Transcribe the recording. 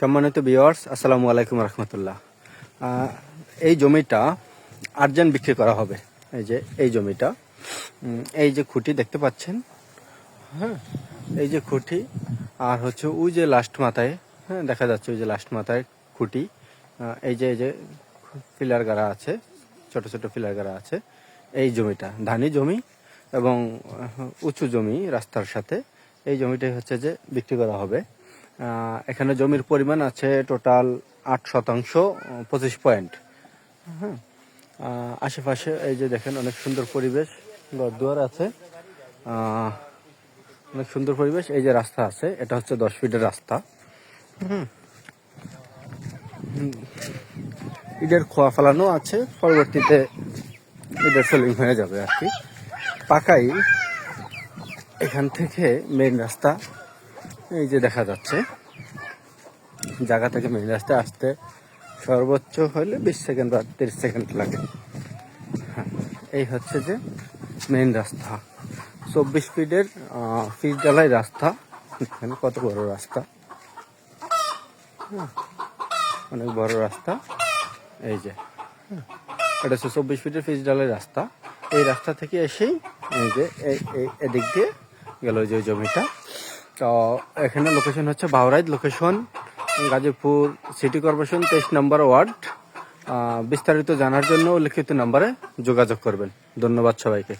সম্মানিত বিওয়ার্স আসসালামু আলাইকুম রহমতুল্লাহ। এই জমিটা আর্জেন্ট বিক্রি করা হবে। এই যে, এই জমিটা এই যে খুঁটি দেখতে পাচ্ছেন? হ্যাঁ এই যে খুঁটি, আর হচ্ছে ওই যে লাস্ট মাথায় হ্যাঁ দেখা যাচ্ছে ওই যে লাস্ট মাথায় খুঁটি। এই যে এই যে পিলার গাড়া আছে, ছোট ছোট পিলার গাড়া আছে, এই জমিটা ধানি জমি এবং উঁচু জমি রাস্তার সাথে। এই জমিটাই হচ্ছে যে বিক্রি করা হবে। এখানে জমির পরিমাণ আছে টোটাল আট শতাংশ পঁচিশ পয়েন্ট। হ্যাঁ। আশেপাশে এই যে দেখেন অনেক সুন্দর পরিবেশ ঘরদুয়ার আছে। অনেক সুন্দর পরিবেশ, এই যে রাস্তা আছে, এটা হচ্ছে দশ ফিটের রাস্তা। ইটের খোয়া ফেলানো আছে, পরবর্তীতে ইটের সেলিং হয়ে যাবে আর কি। পাকাই, এখান থেকে মেন রাস্তা। এই যে দেখা যাচ্ছে জায়গা থেকে মেইন রাস্তায় আসতে সর্বোচ্চ হলে বিশ সেকেন্ড বা তিরিশ সেকেন্ড লাগে। হ্যাঁ, এই হচ্ছে যে মেইন রাস্তা। চব্বিশ ফিটের ফিস ডালাই রাস্তা। এখানে কত বড় রাস্তা? হ্যাঁ, অনেক বড় রাস্তা। এই যে এটা হচ্ছে চব্বিশ ফিটের ফিস ডালাই রাস্তা। এই রাস্তা থেকে এসেই এই যে এদিক দিয়ে গেল যে জমিটা। তো এখানে লোকেশন হচ্ছে Bauraid location Gazipur city corporation তেইশ নম্বর ওয়ার্ড। বিস্তারিত জানার জন্য উল্লেখিত নম্বরে যোগাযোগ করবেন। ধন্যবাদ সবাইকে।